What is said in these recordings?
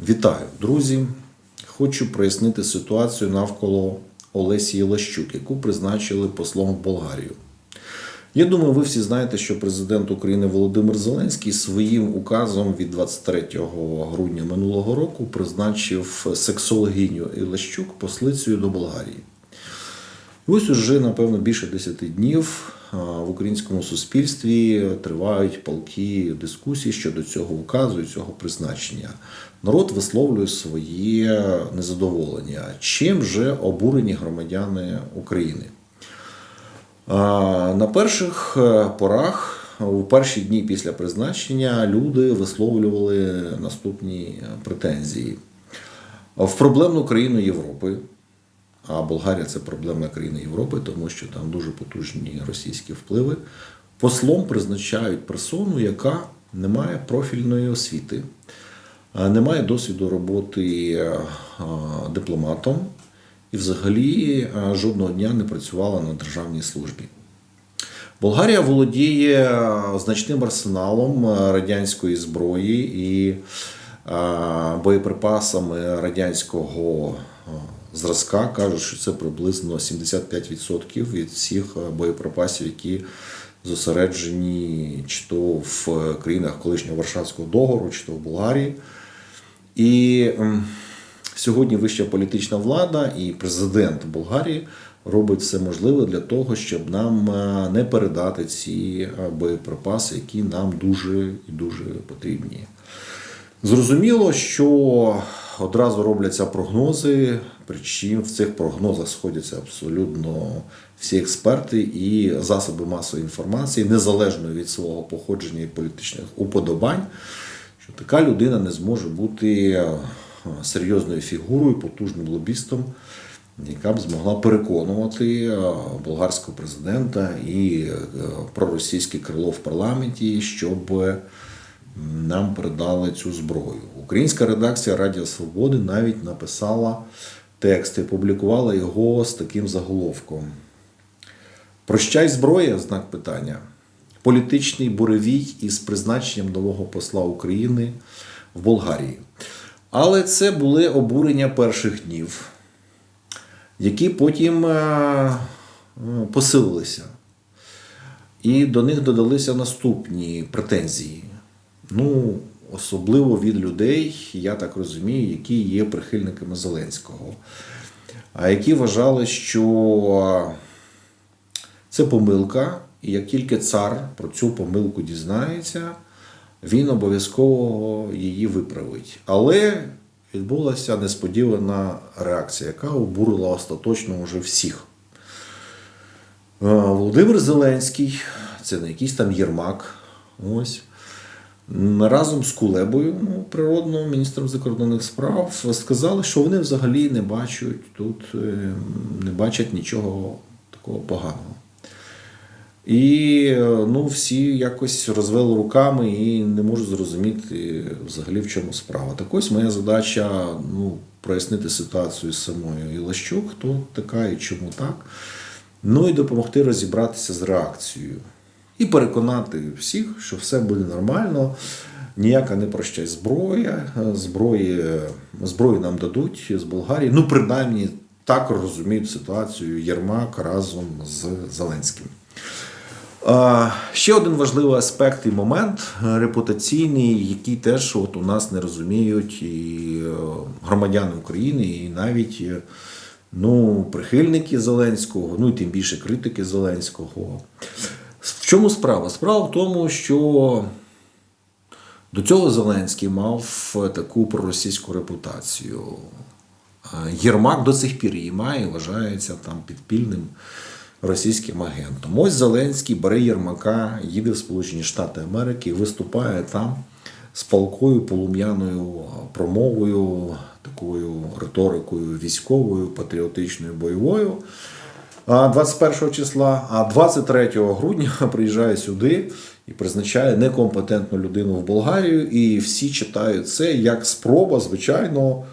Вітаю, друзі! Хочу прояснити ситуацію навколо Олесі Єлащук, яку призначили послом в Болгарію. Я думаю, ви всі знаєте, що президент України Володимир Зеленський своїм указом від 23 грудня минулого року призначив сексологиню Ілащук послицею до Болгарії. І ось уже, напевно, більше 10 днів в українському суспільстві тривають палкі дискусії щодо цього указу і цього призначення. Народ висловлює своє незадоволення. Чим же обурені громадяни України? На перших е, порах, у перші дні після призначення, люди висловлювали наступні претензії. В проблемну країну Європи, а Болгарія це проблемна країна Європи, тому що там дуже потужні російські впливи. Послом призначають персону, яка не має профільної освіти, не має досвіду роботи е, дипломатом і взагалі е, жодного дня не працювала на державній службі. Болгарія володіє е, значним арсеналом радянської зброї і боєприпасами радянського зразка. Кажуть, що це приблизно 75% від всіх боєприпасів, які зосереджені чи то в країнах колишнього Варшавського договору, чи то в Болгарії. І сьогодні вища політична влада і президент Болгарії робить все можливе для того, щоб нам не передати ці боєприпаси, які нам дуже і дуже потрібні. Зрозуміло, що одразу робляться прогнози, причому в цих прогнозах сходяться абсолютно всі експерти і засоби масової інформації, незалежно від свого походження і політичних уподобань, що така людина не зможе бути серйозною фігурою, потужним лобістом, яка б змогла переконувати болгарського президента і проросійське крило в парламенті, щоб нам передали цю зброю. Українська редакція Радіо Свободи навіть написала текст і публікувала його з таким заголовком. Прощай зброя, знак питання. Політичний буревій із призначенням нового посла України в Болгарії. Але це були обурення перших днів, які потім посилилися. І до них додалися наступні претензії. Ну, особливо від людей, я так розумію, які є прихильниками Зеленського, а які вважали, що це помилка, і як тільки цар про цю помилку дізнається, він обов'язково її виправить. Але відбулася несподівана реакція, яка обурила остаточно вже всіх. Володимир Зеленський, це не якийсь там Єрмак. Ось разом з Кулебою, ну, природно, міністром закордонних справ, сказали, що вони взагалі не бачать тут, не бачать нічого такого поганого. І ну, всі якось розвели руками і не можуть зрозуміти взагалі в чому справа. Так ось моя задача ну, прояснити ситуацію з самою Ілащук, хто така і чому так. Ну і допомогти розібратися з реакцією. І переконати всіх, що все буде нормально, ніяка не прощай зброя, зброї, зброю нам дадуть з Болгарії. Ну, принаймні, так розуміють ситуацію Єрмак разом з Зеленським. Ще один важливий аспект і момент репутаційний, який теж от у нас не розуміють і громадяни України, і навіть ну, прихильники Зеленського, ну і тим більше критики Зеленського. Чому справа? Справа в тому, що до цього Зеленський мав таку проросійську репутацію. Єрмак до сих пір її має і вважається там підпільним російським агентом. Ось Зеленський бере Єрмака, їде в Сполучені Штати Америки і виступає там з палкою, полум'яною промовою, такою риторикою військовою, патріотичною, бойовою. 21 числа, а 23 грудня приїжджає сюди і призначає некомпетентну людину в Болгарію. І всі читають це як спроба, звичайно,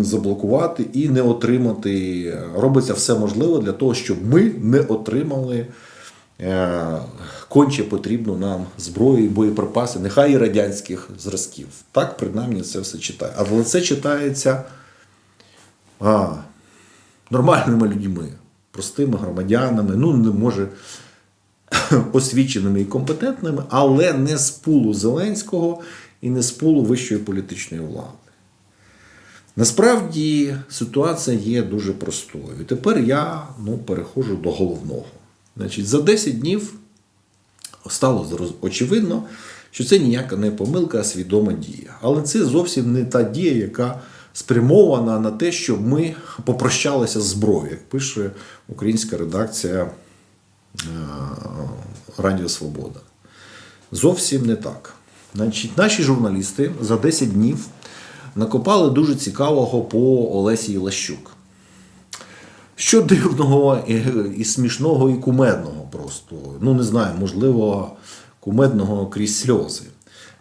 заблокувати і не отримати. Робиться все можливе для того, щоб ми не отримали е, конче потрібну нам зброю боєприпаси, нехай і радянських зразків. Так, принаймні, це все читає. Але це читається а, нормальними людьми, простими громадянами, ну, не може освіченими і компетентними, але не з пулу Зеленського і не з пулу вищої політичної влади. Насправді ситуація є дуже простою. І тепер я ну, переходжу до головного. Значить, за 10 днів стало очевидно, що це ніяка не помилка, а свідома дія. Але це зовсім не та дія, яка спрямована на те, щоб ми попрощалися з зброєю, як пише українська редакція е, Радіо Свобода. Зовсім не так. Значить, наші журналісти за 10 днів накопали дуже цікавого по Олесі Лащук. Що дивного і, і смішного, і кумедного просто. Ну, не знаю, можливо, кумедного крізь сльози.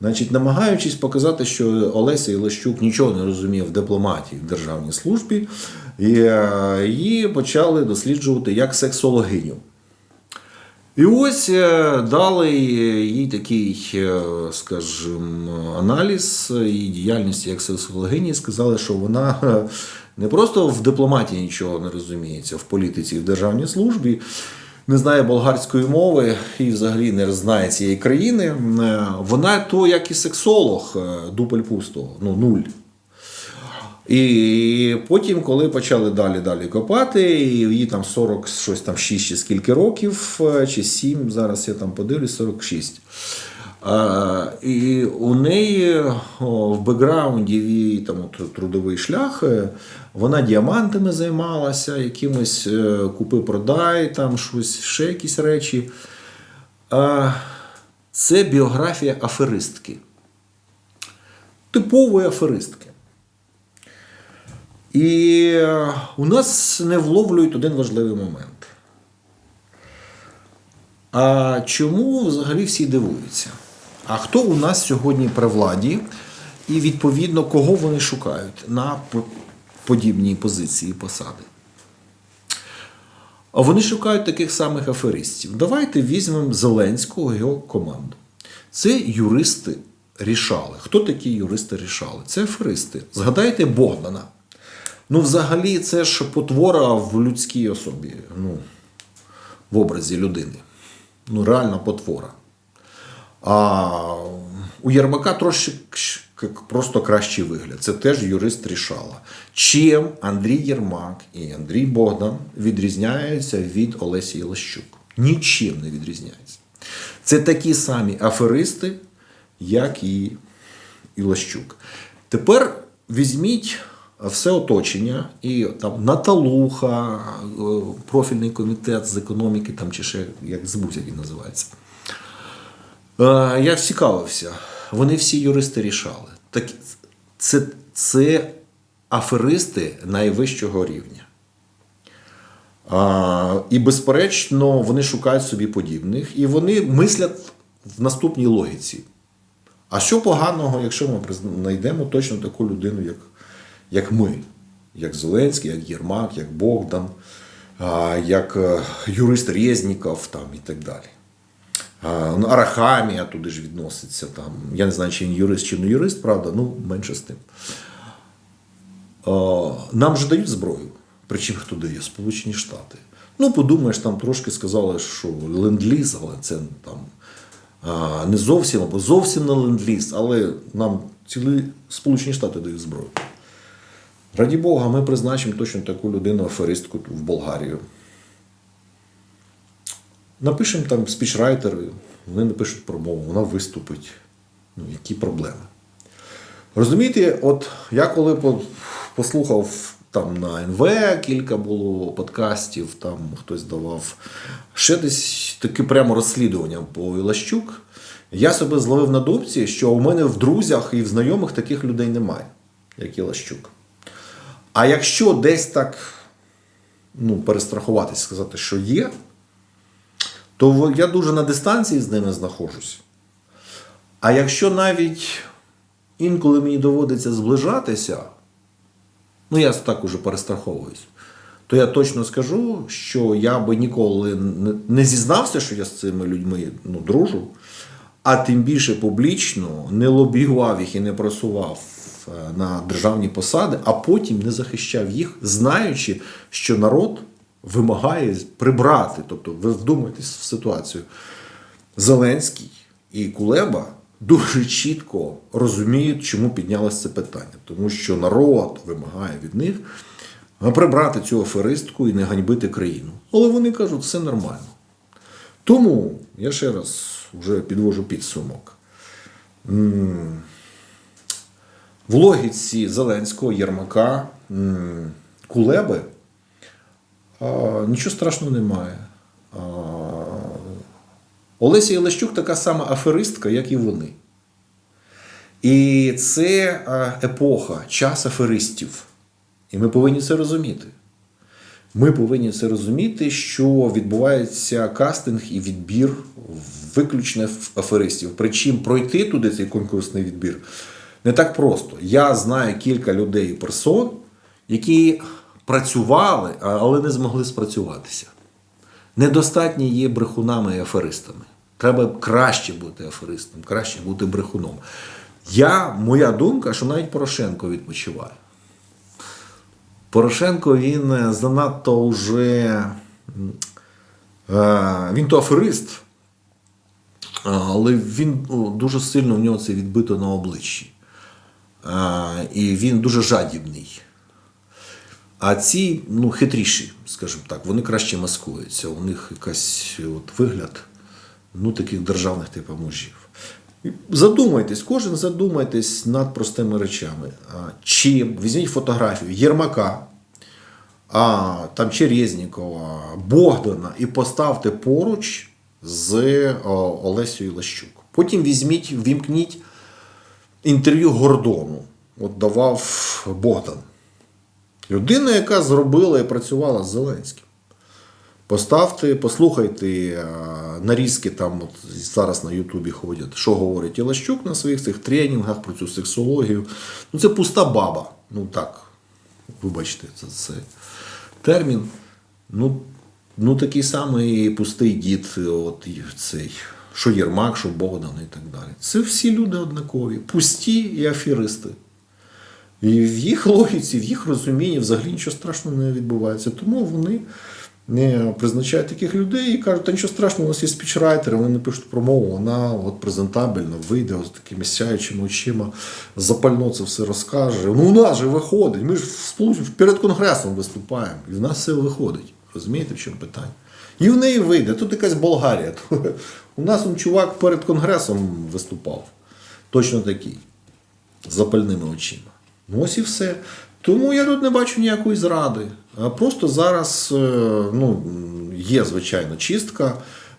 Значить, намагаючись показати, що Олеся Ілащук нічого не розуміє в дипломатії в державній службі, і, е, її почали досліджувати як сексологиню. І ось е, дали їй такий, е, скажімо, аналіз її діяльності як сексологині, сказали, що вона не просто в дипломатії нічого не розуміється, в політиці, і в державній службі, не знає болгарської мови і взагалі не знає цієї країни. Е, Вона то, як і сексолог, е, дупель пустого, ну нуль. І потім, коли почали далі далі копати, і їй там 40, щось там 6 чи скільки років, е, чи 7, зараз я там подивлюсь, 46. І у неї в бекграунді її там трудовий шлях, е, вона діамантами займалася, якимось е, купи-продай, там щось, ще якісь речі. Це біографія аферистки. Типової аферистки. І е, у нас не вловлюють один важливий момент. А чому взагалі всі дивуються? А хто у нас сьогодні при владі? І відповідно, кого вони шукають на подібній позиції посади? А вони шукають таких самих аферистів. Давайте візьмемо Зеленського його команду. Це юристи рішали. Хто такі юристи рішали? Це аферисти. Згадайте Богдана. Ну, взагалі, це ж потвора в людській особі, ну, в образі людини. Ну, реальна потвора. А у Єрмака трошки просто кращий вигляд. Це теж юрист рішала. Чим Андрій Єрмак і Андрій Богдан відрізняються від Олесі Єлещук? Нічим не відрізняються. Це такі самі аферисти, як і Ілащук. Тепер візьміть все оточення і там Наталуха, е, профільний комітет з економіки, там чи ще як збусь, як він називається. Е, Я цікавився, вони всі юристи рішали. Так, це, це аферисти найвищого рівня. А, і, безперечно, вони шукають собі подібних, і вони мислять в наступній логіці. А що поганого, якщо ми знайдемо точно таку людину, як, як ми, як Зеленський, як Єрмак, як Богдан, а, як е, юрист Резніков там, і так далі. Ну, Арахамія туди ж відноситься. Там. Я не знаю, чи він юрист, чи не юрист, правда, ну менше з тим. Нам же дають зброю. Причому хто дає? Сполучені Штати. Ну, подумаєш, там трошки сказали, що ленд-ліз, але це там не зовсім або зовсім не ленд-ліз, але нам цілі Сполучені Штати дають зброю. Раді Бога, ми призначимо точно таку людину, аферистку в Болгарію. Напишемо там спічрайтери, вони напишуть промову, вона виступить. Ну, які проблеми? Розумієте, от я коли послухав там на НВ кілька було подкастів, там хтось давав ще десь таке прямо розслідування по Ілащук, я себе зловив на думці, що у мене в друзях і в знайомих таких людей немає, як Ілащук. А якщо десь так ну, перестрахуватись, сказати, що є, то я дуже на дистанції з ними знаходжусь. А якщо навіть інколи мені доводиться зближатися, ну я так уже перестраховуюсь, то я точно скажу, що я би ніколи не- зізнався, що я з цими людьми ну, дружу, а тим більше публічно не лобіював їх і не просував е, на державні посади, а потім не захищав їх, знаючи, що народ вимагає прибрати. Тобто, ви вдумайтесь в ситуацію. Зеленський і Кулеба дуже чітко розуміють, чому піднялося це питання. Тому що народ вимагає від них прибрати цю аферистку і не ганьбити країну. Але вони кажуть, все нормально. Тому я ще раз вже підвожу підсумок. В логіці Зеленського, Єрмака, Кулеби нічого страшного немає. Олеся Єлещук така сама аферистка, як і вони. І це епоха, час аферистів. І ми повинні це розуміти. Ми повинні це розуміти, що відбувається кастинг і відбір виключно аферистів. Причому пройти туди цей конкурсний відбір не так просто. Я знаю кілька людей персон, які працювали, але не змогли спрацюватися. Недостатні є брехунами і аферистами. Треба краще бути аферистом, краще бути брехуном. Я, моя думка, що навіть Порошенко відпочиває. Порошенко він е, занадто вже. е, Він то аферист, але він дуже сильно в нього це відбито на обличчі. Е, І він дуже жадібний. А ці ну, хитріші, скажімо так, вони краще маскуються. У них якась от вигляд ну, таких державних типу мужів. Задумайтесь, кожен задумайтесь над простими речами. Чи візьміть фотографію Єрмака, а, там Черєзнікова, Богдана і поставте поруч з о, Олесією Лащук. Потім візьміть, вімкніть інтерв'ю Гордону. От давав Богдан. Людина, яка зробила і працювала з Зеленським. Поставте, послухайте е, нарізки там от зараз на Ютубі ходять, що говорить Ілащук на своїх цих тренінгах про цю сексологію. Ну, це пуста баба. Ну так, вибачте, за це термін. Ну, ну такий самий пустий дід, от цей, що Єрмак, що Богдан і так далі. Це всі люди однакові, пусті і аферисти. І в їх логіці, в їх розумінні взагалі нічого страшного не відбувається. Тому вони не призначають таких людей і кажуть, та нічого страшного, у нас є спічрайтери, вони напишуть промову, вона от презентабельно вийде з такими сяючими очима, запально це все розкаже. Ну, у нас же виходить. Ми ж перед конгресом виступаємо, і в нас все виходить. Розумієте, в чому питання? І в неї вийде. Тут якась Болгарія. У нас он чувак перед конгресом виступав. Точно такий. З запальними очима. Ну ось і все. Тому я тут не бачу ніякої зради. Просто зараз е, ну, є, звичайно, чистка.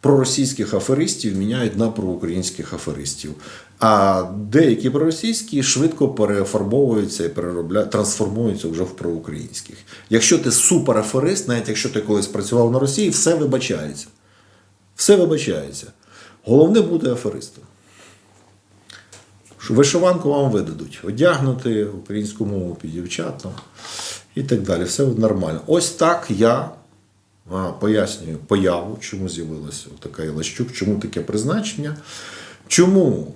Проросійських аферистів міняють на проукраїнських аферистів. А деякі проросійські швидко перефарбовуються і переробляють, трансформуються вже в проукраїнських. Якщо ти супераферист, навіть якщо ти колись працював на Росії, все вибачається. Все вибачається. Головне бути аферистом. Вишиванку вам видадуть, одягнути українську мову під дівчатам і так далі. Все нормально. Ось так я пояснюю появу, чому з'явилася така Ілащук, чому таке призначення, чому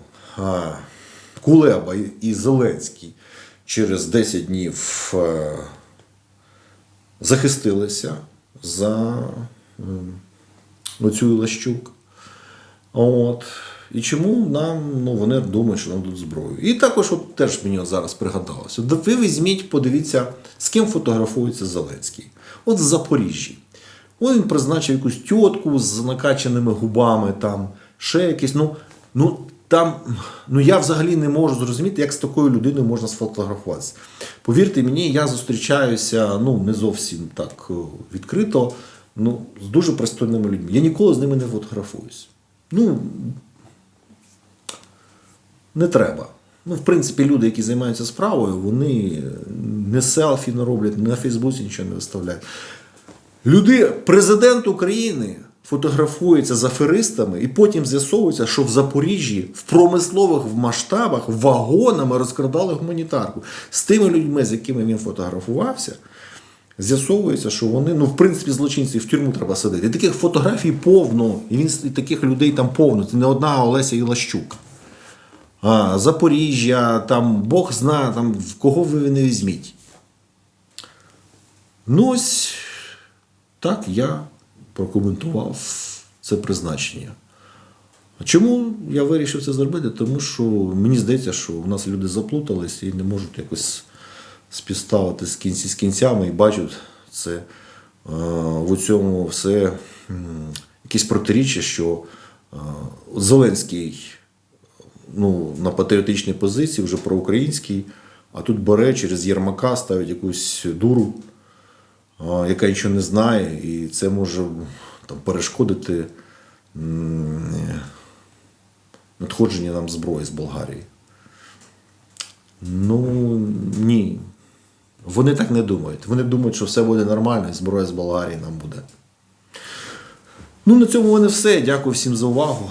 Кулеба і- Зеленський через 10 днів захистилися за оцю Ілащук. От. І чому нам ну, вони думають, що нам дадуть зброю. І також от теж мені зараз пригадалося. Ви візьміть, подивіться, з ким фотографується Зеленський. От в Запоріжжі. Він призначив якусь тітку з накачаними губами, там, ще якісь. Ну, ну, там, ну я взагалі не можу зрозуміти, як з такою людиною можна сфотографуватися. Повірте мені, я зустрічаюся ну, не зовсім так е, відкрито, ну, з дуже пристойними людьми. Я ніколи з ними не фотографуюсь. Ну, не треба. Ну, в принципі, люди, які займаються справою, вони не селфі не роблять, на Фейсбуці нічого не виставляють. Люди, президент України фотографується з аферистами, і потім з'ясовується, що в Запоріжжі в промислових масштабах вагонами розкрадали гуманітарку. З тими людьми, з якими він фотографувався, з'ясовується, що вони, ну, в принципі, злочинці в тюрму треба садити. І таких фотографій повно, і, він, і таких людей там повно. Це не одна Олеся Ілащук. Запоріжжя, там Бог зна, там в кого ви не візьміть. Ну ось так я прокоментував це призначення. Чому я вирішив це зробити? Тому що мені здається, що в нас люди заплутались і не можуть якось співставити з кінці з кінцями і бачать це е, в цьому все якісь протиріччя, що е, Зеленський ну, на патріотичній позиції, вже проукраїнський, а тут бере через Єрмака, ставить якусь дуру, яка нічого не знає, і це може там, перешкодити надходження нам зброї з Болгарії. Ну ні. Вони так не думають. Вони думають, що все буде нормально, і зброя з Болгарії нам буде. Ну, на цьому в мене все. Дякую всім за увагу.